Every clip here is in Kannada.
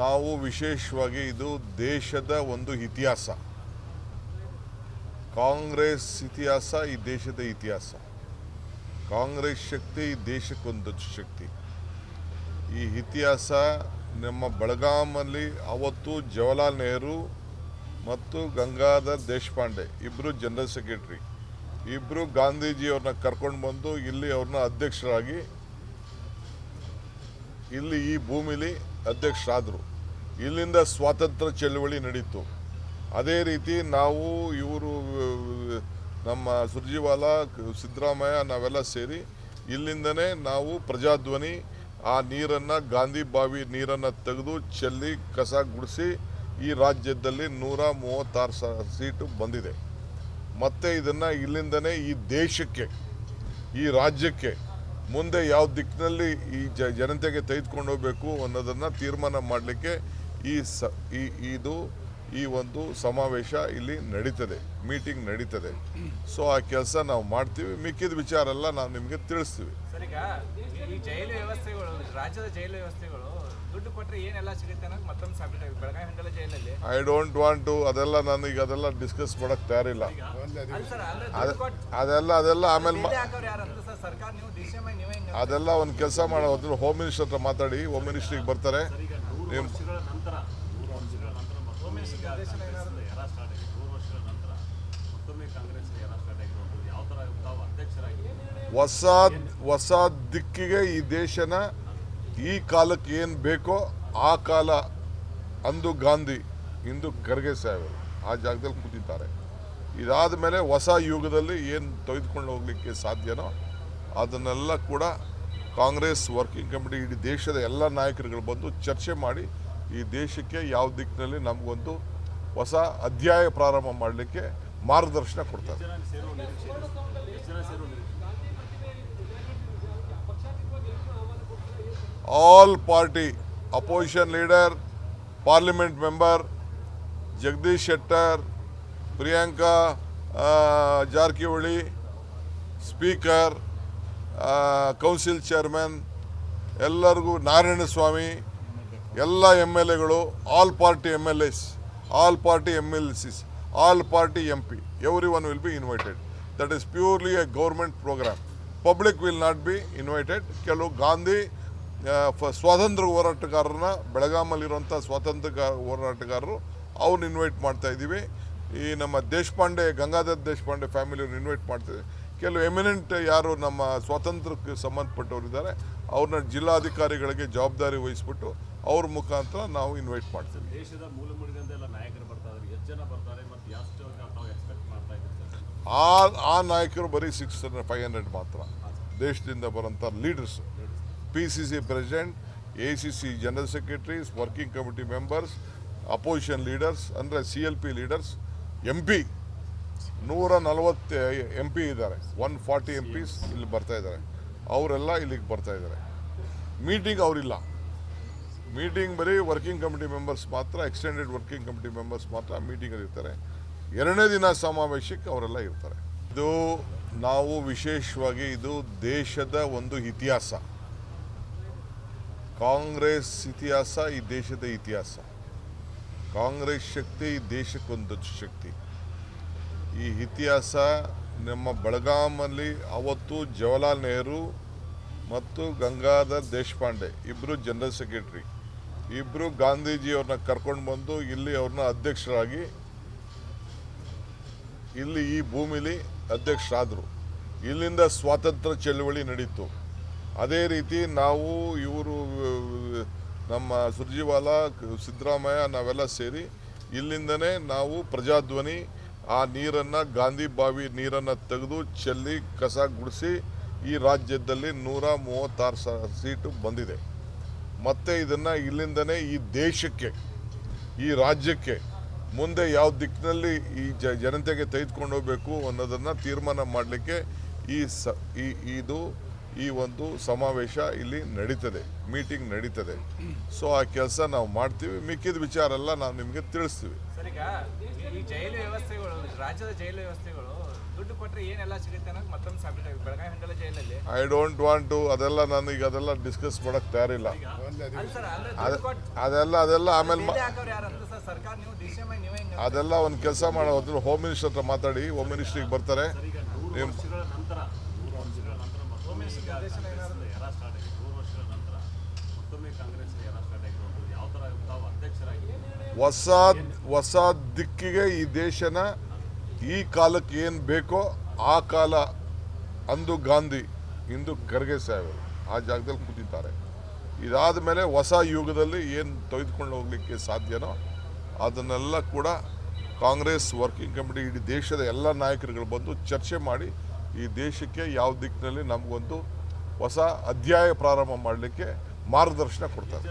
ನಾವು ವಿಶೇಷವಾಗಿ ಇದು ದೇಶದ ಒಂದು ಇತಿಹಾಸ. ಕಾಂಗ್ರೆಸ್ ಇತಿಹಾಸ ಈ ದೇಶದ ಇತಿಹಾಸ. ಕಾಂಗ್ರೆಸ್ ಶಕ್ತಿ ಈ ದೇಶಕ್ಕೊಂದು ಶಕ್ತಿ. ಈ ಇತಿಹಾಸ ನಮ್ಮ ಬೆಳಗಾಮಲ್ಲಿ ಅವತ್ತು ಜವಾಹರ್ಲಾಲ್ ನೆಹರು ಮತ್ತು ಗಂಗಾಧರ್ ದೇಶಪಾಂಡೆ ಇಬ್ಬರು ಜನರಲ್ ಸೆಕ್ರೆಟರಿ. ಇಬ್ಬರು ಗಾಂಧೀಜಿಯವ್ರನ್ನ ಕರ್ಕೊಂಡು ಬಂದು ಇಲ್ಲಿ ಅವ್ರನ್ನ ಅಧ್ಯಕ್ಷರಾಗಿ ಇಲ್ಲಿ ಈ ಭೂಮಿಲಿ ಅಧ್ಯಕ್ಷರಾದರು. ಇಲ್ಲಿಂದ ಸ್ವಾತಂತ್ರ್ಯ ಚಳವಳಿ ನಡೀತು. ಅದೇ ರೀತಿ ನಾವು ಇವರು, ನಮ್ಮ ಸುರ್ಜಿವಾಲ, ಸಿದ್ದರಾಮಯ್ಯ ನಾವೆಲ್ಲ ಸೇರಿ ಇಲ್ಲಿಂದನೇ ನಾವು ಪ್ರಜಾಧ್ವನಿ, ಆ ನೀರನ್ನು, ಗಾಂಧಿ ಬಾವಿ ನೀರನ್ನು ತೆಗೆದು ಚೆಲ್ಲಿ ಕಸ ಗುಡಿಸಿ ಈ ರಾಜ್ಯದಲ್ಲಿ ನೂರ ಮೂವತ್ತಾರು ಸಾವಿರ ಸೀಟು ಬಂದಿದೆ. ಮತ್ತು ಇದನ್ನು ಇಲ್ಲಿಂದನೇ ಈ ದೇಶಕ್ಕೆ, ಈ ರಾಜ್ಯಕ್ಕೆ ಮುಂದೆ ಯಾವ ದಿಕ್ಕಿನಲ್ಲಿ ಈ ಜ ಜನತೆಗೆ ತೆಗೆದುಕೊಂಡು ಹೋಗಬೇಕು ಅನ್ನೋದನ್ನು ತೀರ್ಮಾನ ಮಾಡಲಿಕ್ಕೆ ಈ ಸ, ಈ, ಇದು, ಈ ಒಂದು ಸಮಾವೇಶ ಇಲ್ಲಿ ನಡೀತದೆ, ಮೀಟಿಂಗ್ ನಡೀತದೆ. ಸೊ ಆ ಕೆಲಸ ನಾವು ಮಾಡ್ತೀವಿ. ಮಿಕ್ಕಿದ ವಿಚಾರ ಎಲ್ಲ ನಾವು ನಿಮಗೆ ತಿಳಿಸ್ತೀವಿ. ಜೈಲು ವ್ಯವಸ್ಥೆಗಳು, ರಾಜ್ಯದ ಜೈಲು ವ್ಯವಸ್ಥೆಗಳು ದುಡ್ಡು ಕೊಟ್ಟರೆ ಏನೆಲ್ಲ ಸಿಗುತ್ತೆ ಅನ್ನೋದು ಮತ್ತೊಂದು ಸಾಬಿಟ್ ಐ ಡೋಂಟ್ ವಾಂಟ್ ಟು ಅದೆಲ್ಲ ನಾನು ಈಗ? ಅದೆಲ್ಲ ಡಿಸ್ಕಸ್ ಮಾಡೋಕ್ಕೆ ತಯಾರಿಲ್ಲ ಅದೆಲ್ಲ ಅದೆಲ್ಲ ಆಮೇಲೆ ಮಾ- ಅಂತ ಸರ್ ಸರ್ಕಾರ ನೀವು ಡಿಸಿಎಂ ನೀವೇ ಹಿಂಗೆ ಅದೆಲ್ಲ ಒಂದು ಕೆಲಸ ಮಾಡೋ ಹೋದ್ರೆ ಹೋಮ್ ಮಿನಿಸ್ಟರ್ ಹತ್ರ ಮಾತಾಡಿ ಹೋಮ್ ಮಿನಿಸ್ಟ್ರಿಗೆ ಬರ್ತಾರೆ. ನೀವು ಹೊಸ ಹೊಸ ದಿಕ್ಕಿಗೆ ಈ ದೇಶನ ಈ ಕಾಲಕ್ಕೆ ಏನು ಬೇಕೋ ಆ ಕಾಲ ಅಂದು ಗಾಂಧಿ, ಇಂದು ಖರ್ಗೆ ಸಾಹೇಬರು ಆ ಜಾಗದಲ್ಲಿ ಕೂತಿದ್ದಾರೆ. ಇದಾದ ಮೇಲೆ ಹೊಸ ಯುಗದಲ್ಲಿ ಏನು ತೆಗೆದುಕೊಂಡು ಹೋಗಲಿಕ್ಕೆ ಸಾಧ್ಯನೋ ಅದನ್ನೆಲ್ಲ ಕೂಡ ಕಾಂಗ್ರೆಸ್ ವರ್ಕಿಂಗ್ ಕಮಿಟಿ, ಇಡೀ ದೇಶದ ಎಲ್ಲ ನಾಯಕರುಗಳು ಬಂದು ಚರ್ಚೆ ಮಾಡಿ ಈ ದೇಶಕ್ಕೆ ಯಾವ ದಿಕ್ಕಿನಲ್ಲಿ ನಮಗೊಂದು ಹೊಸ ಅಧ್ಯಾಯ ಪ್ರಾರಂಭ ಮಾಡಲಿಕ್ಕೆ ಮಾರ್ಗದರ್ಶನ ಕೊಡ್ತಾರೆ. ಆಲ್ ಪಾರ್ಟಿ ಅಪೋಸಿಷನ್ ಇದೆ sir. Member Jagadish Shettar, Priyanka Jarkiholi, speaker council chairman, ಎಲ್ಲರಿಗೂ ನಾರಾಯಣ ಸ್ವಾಮಿ, ಎಲ್ಲ ಎಂ ಎಲ್ ಎಗಳು, all party M L S, all party M L Cs all party M P everyone will be invited that is purely a government programme public will not be invited ಕೆಲವು ಗಾಂಧಿ ಸ್ವಾತಂತ್ರ್ಯ ಹೋರಾಟಗಾರರನ್ನ ಬೆಳಗಾಮಲ್ಲಿರುವಂಥ ಸ್ವಾತಂತ್ರ್ಯ ಹೋರಾಟಗಾರರು ಅವ್ರನ್ನ ಇನ್ವೈಟ್ ಮಾಡ್ತಾ ಇದ್ದೀವಿ. ಈ ನಮ್ಮ ದೇಶಪಾಂಡೆ ಗಂಗಾಧರ್ ದೇಶಪಾಂಡೆ ಫ್ಯಾಮಿಲಿಯವ್ರನ್ನ ಇನ್ವೈಟ್ ಮಾಡ್ತೀವಿ ಕೆಲವು ಎಮಿನೆಂಟ್ ಯಾರು ನಮ್ಮ ಸ್ವಾತಂತ್ರ್ಯಕ್ಕೆ ಸಂಬಂಧಪಟ್ಟವರಿದ್ದಾರೆ ಅವ್ರನ್ನ ಜಿಲ್ಲಾಧಿಕಾರಿಗಳಿಗೆ ಜವಾಬ್ದಾರಿ ವಹಿಸ್ಬಿಟ್ಟು ಅವ್ರ ಮುಖಾಂತರ ನಾವು ಇನ್ವೈಟ್ ಮಾಡ್ತೀವಿ. ಆ ಆ ನಾಯಕರು ಬರೀ ಸಿಕ್ಸ್ ಹಂಡ್ರೆಡ್ ಫೈವ್ ಹಂಡ್ರೆಡ್ ಮಾತ್ರ. ದೇಶದಿಂದ ಬರೋಂಥ leaders P C C president A C C general secretaries working committee members opposition leaders ಅಂದರೆ C L P leaders M P ನೂರ ನಲವತ್ತು ಎಂ ಪಿ ಇದ್ದಾರೆ. ಒನ್ ಫಾರ್ಟಿ ಎಂ ಪಿಸ್ ಇಲ್ಲಿ ಬರ್ತಾ ಇದ್ದಾರೆ. ಅವರೆಲ್ಲ ಇಲ್ಲಿಗೆ ಬರ್ತಾ ಇದ್ದಾರೆ. ಮೀಟಿಂಗ್ ಅವರಿಲ್ಲ. ಮೀಟಿಂಗ್ ಬರೀ ವರ್ಕಿಂಗ್ ಕಮಿಟಿ ಮೆಂಬರ್ಸ್ ಮಾತ್ರ ಎಕ್ಸ್ಟೆಂಡೆಡ್ ವರ್ಕಿಂಗ್ ಕಮಿಟಿ ಮೆಂಬರ್ಸ್ ಮಾತ್ರ ಮೀಟಿಂಗಲ್ಲಿ ಇರ್ತಾರೆ. ಎರಡನೇ ದಿನ ಸಮಾವೇಶಕ್ಕೆ ಅವರೆಲ್ಲ ಇರ್ತಾರೆ. ಇದು ನಾವು ವಿಶೇಷವಾಗಿ ಇದು ದೇಶದ ಒಂದು ಇತಿಹಾಸ. ಕಾಂಗ್ರೆಸ್ ಇತಿಹಾಸ ಈ ದೇಶದ ಇತಿಹಾಸ. ಕಾಂಗ್ರೆಸ್ ಶಕ್ತಿ ಈ ದೇಶಕ್ಕೊಂದು ಶಕ್ತಿ. ಈ ಇತಿಹಾಸ ನಮ್ಮ ಬೆಳಗಾಮಲ್ಲಿ ಅವತ್ತು ಜವಾಹರ್ಲಾಲ್ ನೆಹರು ಮತ್ತು ಗಂಗಾಧರ್ ದೇಶಪಾಂಡೆ ಇಬ್ಬರು ಜನರಲ್ ಸೆಕ್ರೆಟರಿ. ಇಬ್ಬರು ಗಾಂಧೀಜಿಯವ್ರನ್ನ ಕರ್ಕೊಂಡು ಬಂದು ಇಲ್ಲಿ ಅವ್ರನ್ನ ಅಧ್ಯಕ್ಷರಾಗಿ, ಇಲ್ಲಿ ಈ ಭೂಮಿಲಿ ಅಧ್ಯಕ್ಷರಾದರು. ಇಲ್ಲಿಂದ ಸ್ವಾತಂತ್ರ್ಯ ಚಳವಳಿ ನಡೀತು. ಅದೇ ರೀತಿ ನಾವು ಇವರು, ನಮ್ಮ ಸುರ್ಜಿವಾಲ, ಸಿದ್ದರಾಮಯ್ಯ ನಾವೆಲ್ಲ ಸೇರಿ ಇಲ್ಲಿಂದನೇ ನಾವು ಪ್ರಜಾಧ್ವನಿ, ಆ ನೀರನ್ನು, ಗಾಂಧಿ ಬಾವಿ ನೀರನ್ನು ತೆಗೆದು ಚೆಲ್ಲಿ ಕಸ ಗುಡಿಸಿ ಈ ರಾಜ್ಯದಲ್ಲಿ ನೂರ ಮೂವತ್ತಾರು ಸಾವಿರ ಸೀಟು ಬಂದಿದೆ. ಮತ್ತೆ ಇದನ್ನು ಇಲ್ಲಿಂದನೇ ಈ ದೇಶಕ್ಕೆ, ಈ ರಾಜ್ಯಕ್ಕೆ ಮುಂದೆ ಯಾವ ದಿಕ್ಕಿನಲ್ಲಿ ಈ ಜ ಜನತೆಗೆ ತೆಗೆದುಕೊಂಡು ಹೋಗಬೇಕು ಅನ್ನೋದನ್ನು ತೀರ್ಮಾನ ಮಾಡಲಿಕ್ಕೆ ಈ ಸ, ಈ, ಇದು ಈ ಒಂದು ಸಮಾವೇಶ ಇಲ್ಲಿ ನಡೀತದೆ ಮೀಟಿಂಗ್ ನಡೀತದೆ. ಸೊ ಆ ಕೆಲಸ ನಾವು ಮಾಡ್ತೀವಿ ಮಿಕ್ಕಿದ ವಿಚಾರ ಎಲ್ಲ ನಾವು ನಿಮಗೆ ತಿಳಿಸ್ತೀವಿ. ಸರ್ ಈ ಜೈಲು ವ್ಯವಸ್ಥೆಗಳು ರಾಜ್ಯದ ಜೈಲು ವ್ಯವಸ್ಥೆಗಳು ದುಡ್ಡು ಕೊಟ್ರೆ ಏನೆಲ್ಲ ಸಿಗುತ್ತೆ ಅನ್ನೋದು ಮತ್ತೊಂದು ಸಾಬೀತಾಗಿದೆ ಬೆಳಗಾವಿ ಹಂಡಲ ಜೈಲಲ್ಲಿ. ಐ ಡೋಂಟ್ ವಾಂಟ್ ಟು ಅದೆಲ್ಲ ನಾನು ಈಗ ಅದೆಲ್ಲ ಡಿಸ್ಕಸ್ ಮಾಡಕ್ ತಯಾರಿಲ್ಲ. ಅದೆಲ್ಲ ಅದೆಲ್ಲ ಆಮೇಲೆ ಮಾ- ಅಂತ ಸರ್ ಸರ್ಕಾರ ನೀವು ಡಿಸಿಎಂ ನೀವೇ ಹಿಂಗೆ ಅದೆಲ್ಲ ಒಂದು ಕೆಲಸ ಮಾಡೋ ಹೋಮ್ ಮಿನಿಸ್ಟರ್ ಹತ್ರ ಮಾತಾಡಿ ಹೋಮ್ ಮಿನಿಸ್ಟ್ರಿಗೆ ಬರ್ತಾರೆ. ಹೊಸ ಹೊಸ ದಿಕ್ಕಿಗೆ ಈ ದೇಶನ ಈ ಕಾಲಕ್ಕೆ ಏನು ಬೇಕೋ ಆ ಕಾಲ ಅಂದು ಗಾಂಧಿ, ಇಂದು ಖರ್ಗೆ ಸಾಹೇಬರು ಆ ಜಾಗದಲ್ಲಿ ಕೂತಿದ್ದಾರೆ. ಇದಾದ ಮೇಲೆ ಹೊಸ ಯುಗದಲ್ಲಿ ಏನು ತೆಗೆದುಕೊಂಡು ಹೋಗಲಿಕ್ಕೆ ಸಾಧ್ಯನೋ ಅದನ್ನೆಲ್ಲ ಕೂಡ ಕಾಂಗ್ರೆಸ್ ವರ್ಕಿಂಗ್ ಕಮಿಟಿ, ಇಡೀ ದೇಶದ ಎಲ್ಲ ನಾಯಕರುಗಳು ಬಂದು ಚರ್ಚೆ ಮಾಡಿ ಈ ದೇಶಕ್ಕೆ ಯಾವ ದಿಕ್ಕಿನಲ್ಲಿ ನಮಗೊಂದು ಹೊಸ ಅಧ್ಯಾಯ ಪ್ರಾರಂಭ ಮಾಡಲಿಕ್ಕೆ ಮಾರ್ಗದರ್ಶನ ಕೊಡ್ತಾರೆ.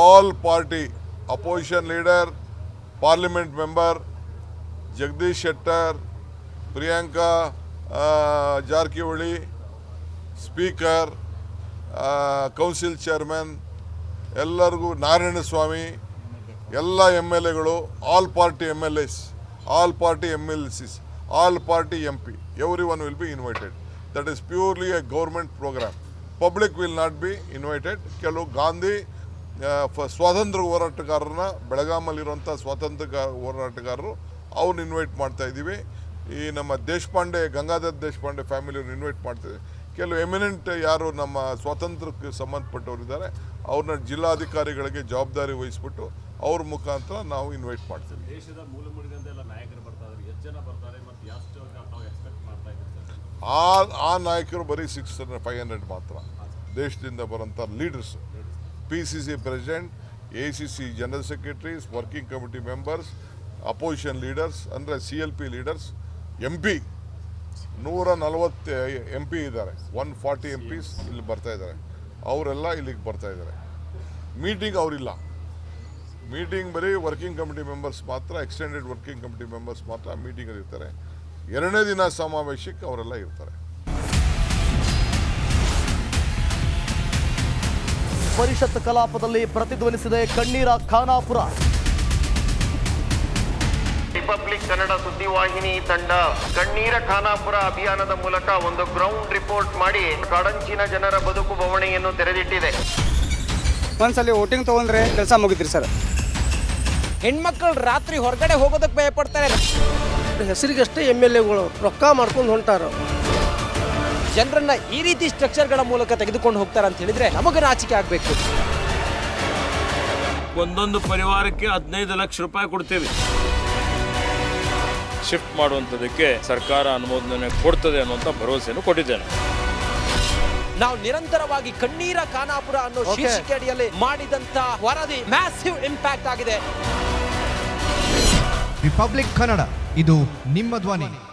All party opposition leader parliament member Jagadish Shettar Priyanka Jarkiholi speaker council chairman ಎಲ್ಲರಿಗೂ ನಾರಾಯಣ ಸ್ವಾಮಿ ಎಲ್ಲ ಎಂ ಎಲ್ ಎಗಳು all party M L S all party M L Cs all party M P everyone will be invited that is purely a government programme public will not be invited ಕೆಲವು ಗಾಂಧಿ ಸ್ವಾತಂತ್ರ್ಯ ಹೋರಾಟಗಾರರನ್ನ ಬೆಳಗಾಮಲ್ಲಿರುವಂಥ ಸ್ವಾತಂತ್ರ್ಯ ಹೋರಾಟಗಾರರು ಅವ್ರನ್ನ ಇನ್ವೈಟ್ ಮಾಡ್ತಾ ಇದ್ದೀವಿ. ಈ ನಮ್ಮ ದೇಶಪಾಂಡೆ, ಗಂಗಾಧರ್ ದೇಶಪಾಂಡೆ ಫ್ಯಾಮಿಲಿಯವ್ರನ್ನ ಇನ್ವೈಟ್ ಮಾಡ್ತೀವಿ ಕೆಲವು ಎಮಿನೆಂಟ್ ಯಾರು ನಮ್ಮ ಸ್ವಾತಂತ್ರ್ಯಕ್ಕೆ ಸಂಬಂಧಪಟ್ಟವರಿದ್ದಾರೆ ಅವ್ರನ್ನ ಜಿಲ್ಲಾಧಿಕಾರಿಗಳಿಗೆ ಜವಾಬ್ದಾರಿ ವಹಿಸ್ಬಿಟ್ಟು ಅವ್ರ ಮುಖಾಂತರ ನಾವು ಇನ್ವೈಟ್ ಮಾಡ್ತೀವಿ. ದೇಶದ ಮೂಲ ಮೂಲೆಗಳಿಂದ ಎಲ್ಲ ನಾಯಕರು ಬರ್ತಾ ಎಷ್ಟು ಜನ ಬರ್ತಾರೆ ಮತ್ತು ಎಷ್ಟು ನಾವು ಎಕ್ಸ್ಪೆಕ್ಟ್ ಮಾಡ್ತಾ ಇದ್ದೀವಿ ಆ ಆ ನಾಯಕರು ಬರೀ ಸಿಕ್ಸ್ ಹಂಡ್ರೆಡ್ ಫೈವ್ ಹಂಡ್ರೆಡ್ ಮಾತ್ರ. ದೇಶದಿಂದ ಬರೋಂಥ leaders P C C president A C C general secretaries working committee members opposition leaders ಅಂದರೆ C L P leaders M P ನೂರ ನಲವತ್ತು ಎಂ ಪಿ ಇದ್ದಾರೆ. ಒನ್ ಫಾರ್ಟಿ ಎಂ ಪಿಸ್ ಇಲ್ಲಿ ಬರ್ತಾ ಇದ್ದಾರೆ. ಅವರೆಲ್ಲ ಇಲ್ಲಿಗೆ ಬರ್ತಾ ಇದ್ದಾರೆ. ಮೀಟಿಂಗ್ ಅವರಿಲ್ಲ. ಮೀಟಿಂಗ್ ಬರೀ ವರ್ಕಿಂಗ್ ಕಮಿಟಿ ಮೆಂಬರ್ಸ್ ಮಾತ್ರ ಎಕ್ಸ್ಟೆಂಡೆಡ್ ವರ್ಕಿಂಗ್ ಕಮಿಟಿ ಮೆಂಬರ್ಸ್ ಮಾತ್ರ ಮೀಟಿಂಗಲ್ಲಿ ಇರ್ತಾರೆ ಎರಡನೇ ದಿನ ಸಮಾವೇಶಕ್ಕೆ ಅವರೆಲ್ಲ ಇರ್ತಾರೆ. ಪರಿಷತ್ ಕಲಾಪದಲ್ಲಿ ಪ್ರತಿಧ್ವನಿಸಿದೆ ಕಣ್ಣೀರ ಖಾನಾಪುರ. ರಿಪಬ್ಲಿಕ್ ಕನ್ನಡ ಸುದ್ದಿವಾಹಿನಿ ತಂಡ ಕಣ್ಣೀರ ಖಾನಾಪುರ ಅಭಿಯಾನದ ಮೂಲಕ ಒಂದು ಗ್ರೌಂಡ್ ರಿಪೋರ್ಟ್ ಮಾಡಿ ಕಡಂಚಿನ ಜನರ ಬದುಕು ಬವಣೆಯನ್ನು ತೆರೆದಿಟ್ಟಿದೆ. ಒಂದ್ಸಲಿ ವೋಟಿಂಗ್ ತಗೊಂಡ್ರೆ ಕೆಲಸ ಮುಗಿದ್ರಿ ಸರ್. ಹೆಣ್ಮಕ್ಳು ರಾತ್ರಿ ಹೊರಗಡೆ ಹೋಗೋದಕ್ಕೆ ಭಯ ಪಡ್ತಾರೆ ಹೆಸರಿಗಷ್ಟೇ ಎಂ ಎಲ್ ಎಗಳು ರೊಕ್ಕ ಮಾಡ್ಕೊಂಡು ಹೊಂಟಾರ. ಜನರನ್ನ ಈ ರೀತಿ ಸ್ಟ್ರಕ್ಚರ್ಗಳ ಮೂಲಕ ತೆಗೆದುಕೊಂಡು ಹೋಗ್ತಾರೆ ಅಂತ ಹೇಳಿದ್ರೆ ನಮಗೆ ನಾಚಿಕೆ ಆಗಬೇಕು. ಒಂದೊಂದು ಪರಿವಾರಕ್ಕೆ ಹದಿನೈದು ಲಕ್ಷ ರೂಪಾಯಿ ಕೊಡ್ತೀವಿ. ಶಿಫ್ಟ್ ಮಾಡುವಂಥದಕ್ಕೆ ಸರ್ಕಾರ ಅನುಮೋದನೆ ಕೊಡ್ತದೆ ಅನ್ನುವಂಥ ಭರವಸೆಯನ್ನು ಕೊಟ್ಟಿದ್ದೇನೆ. ನಾವು ನಿರಂತರವಾಗಿ ಕಣ್ಣೀರ ಖಾನಾಪುರ ಅನ್ನೋ ಶೀರ್ಷಿಕೆ ಅಡಿಯಲ್ಲಿ ಮಾಡಿದಂತ ವರದಿ ಮ್ಯಾಸಿವ್ ಇಂಪ್ಯಾಕ್ಟ್ ಆಗಿದೆ. ರಿಪಬ್ಲಿಕ್ ಕನ್ನಡ ಇದು ನಿಮ್ಮ ಧ್ವನಿ.